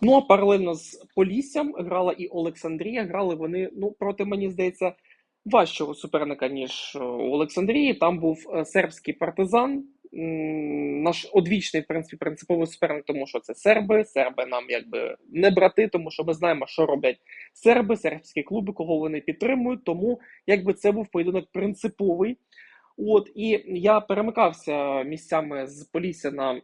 Ну а паралельно з Поліссям грала і Олександрія. Грали вони, ну, проти, мені здається, важчого суперника, ніж е, у Олександрії. Там був е, сербський партизан, наш одвічний, в принципі, принциповий суперник, тому що це серби. Серби нам якби не брати, тому що ми знаємо, що роблять серби, сербські клуби, кого вони підтримують. Тому якби це був поєдинок принциповий. От і я перемикався місцями з Полісся на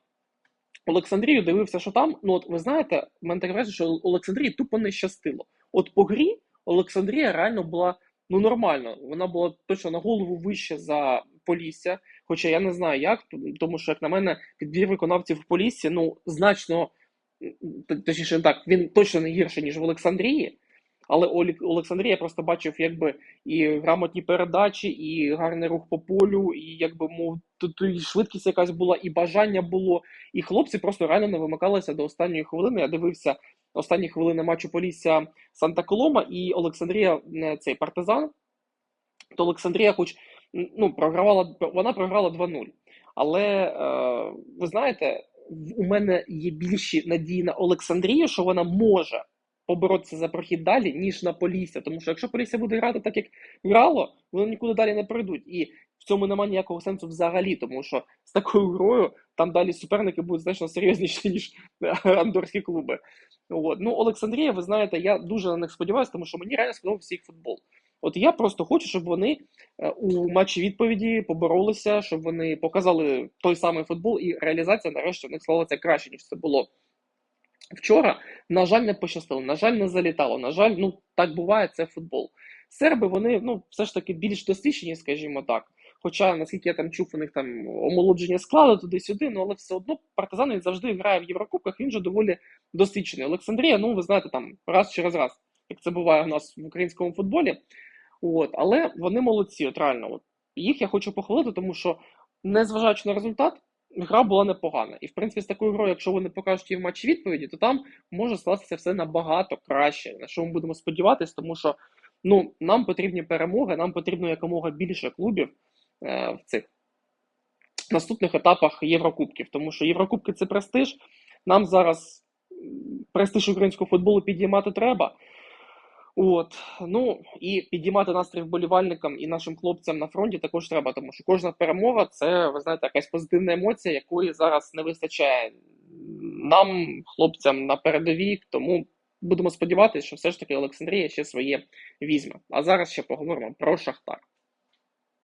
Олександрію, дивився, що там. Ну от ви знаєте, в мене таке враження, що Олександрії тупо не щастило. От по грі Олександрія реально була ну нормально. Вона була точно на голову вище за Полісся. Хоча я не знаю як, тому що, як на мене, підбір виконавців в Поліссі ну значно точніше так, він точно не гірше, ніж в Олександрії. Але Олександрія просто бачив, якби і грамотні передачі, і гарний рух по полю, і якби мов тут і швидкість якась була, і бажання було. І хлопці просто реально не вимикалися до останньої хвилини. Я дивився останні хвилини матчу Полісся Санта Колома і Олександрія е, цей партизан. То Олександрія, хоч ну, програвала, вона програла 2-0. Але е, ви знаєте, у мене є більші надії на Олександрію, що вона може поборотися за прохід далі, ніж на Полісся. Тому що якщо Полісся буде грати так, як грало, вони нікуди далі не пройдуть. І в цьому немає ніякого сенсу взагалі, тому що з такою грою там далі суперники будуть значно серйозніші, ніж андорські клуби. От. Ну, Олександрія, ви знаєте, я дуже на них сподіваюся, тому що мені реально сподобався їх футбол. От я просто хочу, щоб вони е, у матчі відповіді поборолися, щоб вони показали той самий футбол, і реалізація нарешті у них склалася краще, ніж це було вчора. На жаль, не пощастило, на жаль, не залітало. На жаль, ну так буває, це футбол. Серби, вони ну все ж таки більш досвідчені, скажімо так. Хоча, наскільки я там чув, у них там омолодження складу туди-сюди, ну але все одно партизан він завжди грає в Єврокубках, він же доволі досвідчений. Олександрія, ну ви знаєте, там раз через раз, як це буває у нас в українському футболі. От, але вони молодці, от реально. От. Їх я хочу похвалити, тому що, незважаючи на результат, гра була непогана. І, в принципі, з такою грою, якщо вони покажуть її в матчі відповіді, то там може скластися все набагато краще, на що ми будемо сподіватися, тому що ну, нам потрібні перемоги, нам потрібно якомога більше клубів е, в цих наступних етапах Єврокубків. Тому що Єврокубки це престиж. Нам зараз престиж українського футболу підіймати треба. От, ну і підіймати настрій вболівальникам і нашим хлопцям на фронті також треба, тому що кожна перемога це, ви знаєте, якась позитивна емоція, якої зараз не вистачає нам, хлопцям на передовій. Тому будемо сподіватися, що все ж таки Олександрія ще своє візьме. А зараз ще поговоримо про Шахтар.